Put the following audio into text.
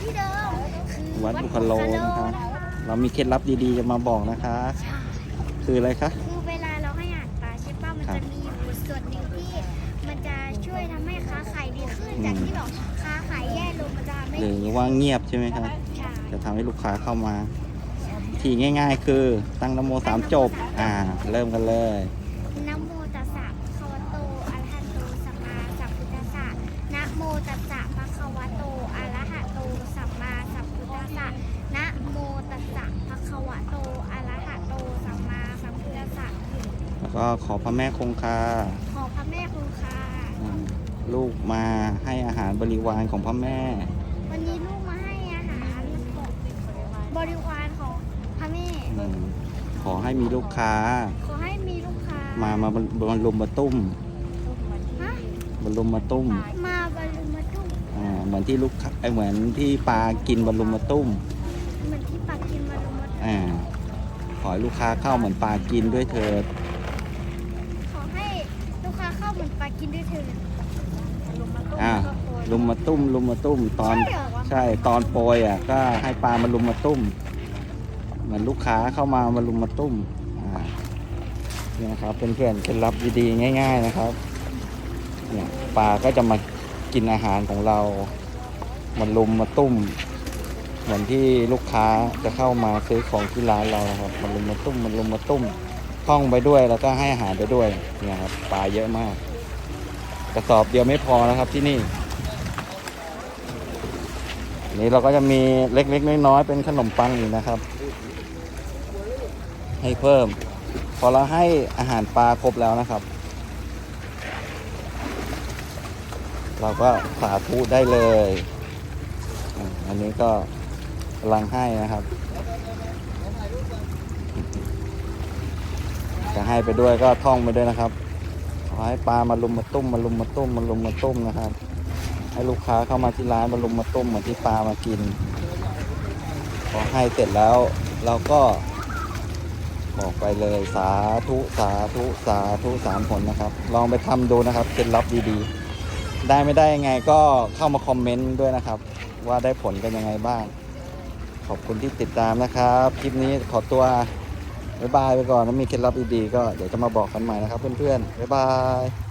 ที่เดิมคือวัดบุคโลนะครับเรามีเคล็ดลับดีๆจะมาบอกนะคะใช่คืออะไรคะ คือเวลาเราให้อาหารปลาใช่ป่ะมันครับจะมีอยู่ส่วนหนึ่งที่ มันจะช่วยทำให้ค้าขายดีขึ้นอืมจากที่แบบค้าขายแย่ลงมันจะทำให้หรือว่าเงียบใช่ไหมครับใช่จะทำให้ลูกค้าเข้ามาที่ง่าย ๆ คือตั้งนโมสามจบ อ่า เริ่มกันเลย นะโมตัสสะภะคะวะโตอะระหะโตสัมมาสัมพุทธัสสะนะโมตัสสะภะคะวะโตอะระหะโต สัมมาสัมพุทธัสสะนะโมตัสสะภะคะวะโตอะระหะโตสัมมาสัมพุทธัสสะแล้วก็ขอพระแม่คงคาขอพระแม่คงคาอืมลูกมาให้อาหารบริวารของพระแม่ วันนี้ลูกมาให้อาหารของบริวารของพระแม่อืมขอให้มีลูกค้าขอให้มีลูกค้ามามาบรรบรรลุมมาตุ้มฮะบรรลุมมาตุ้ม มาบรรลุมาตุ้ม อ่า เหมือนที่ลูกค้าเอ้ยเหมือนที่ปลากินบรรลุมมาตุ้ม เหมือนที่ปากินบรรลุมาตุ้มอ่า ขอให้ลูกค้าเข้าเหมือนปลากินด้วยเถิด ขอให้ลูกค้าเข้าเหมือนปากินด้วยเถิดอ่าลุมมาตุ้ม ลุมมาตุ้มตอน ใช่เหรอวะใช่ตอนโปรยอะก็ให้ปลามาลุมมาตุ้ม เหมือนลูกค้าเข้ามามาลุมมาตุ้มอ่าเนี่ยนะครับเป็นเพื่อนๆเคล็ดลับดีๆง่าย ๆนะครับ เนี่ยปลาก็จะมากินอาหารของเรา มาลุมมาตุ้ม เหมือนที่ลูกค้าจะเข้ามาซื้อของที่ร้านเราครับมาลุมมาตุ้มมาลุมมาตุ้มท่องไปด้วยแล้วก็ให้อาหารไปด้วยเนี่ยครับปลาเยอะมาก กระสอบเดียวไม่พอนะครับที่นี่นี่เราก็จะมีเล็กๆน้อยๆเป็นขนมปังอีกนะครับ ให้เพิ่ม พอเราให้อาหารปลาครบแล้วนะครับ เราก็สาธุได้เลย อันนี้ก็กำลังให้นะครับ จะให้ไปด้วยก็ท่องไปด้วยนะครับขอให้ปลามาลุมมาตุ้มมาลุมมาตุ้มมาลุมมาตุ้มนะครับ ให้ลูกค้าเข้ามาที่ร้านมาลุมมาตุ้มเหมือนที่ปลามากินพอให้เสร็จแล้วเราก็บอกไปเลยสาธุสาธุสาธุสามผลนะครับ ลองไปทำดูนะครับเคล็ดลับดีๆ ได้ไม่ได้ยังไงก็เข้ามาคอมเมนต์ด้วยนะครับ ว่าได้ผลกันยังไงบ้าง ขอบคุณที่ติดตามนะครับ คลิปนี้ขอตัวบ๊ายบายไปก่อนถ้ามีเคล็ดลับดีๆก็เดี๋ยวจะมาบอกกันใหม่นะครับเพื่อนๆบ๊ายบาย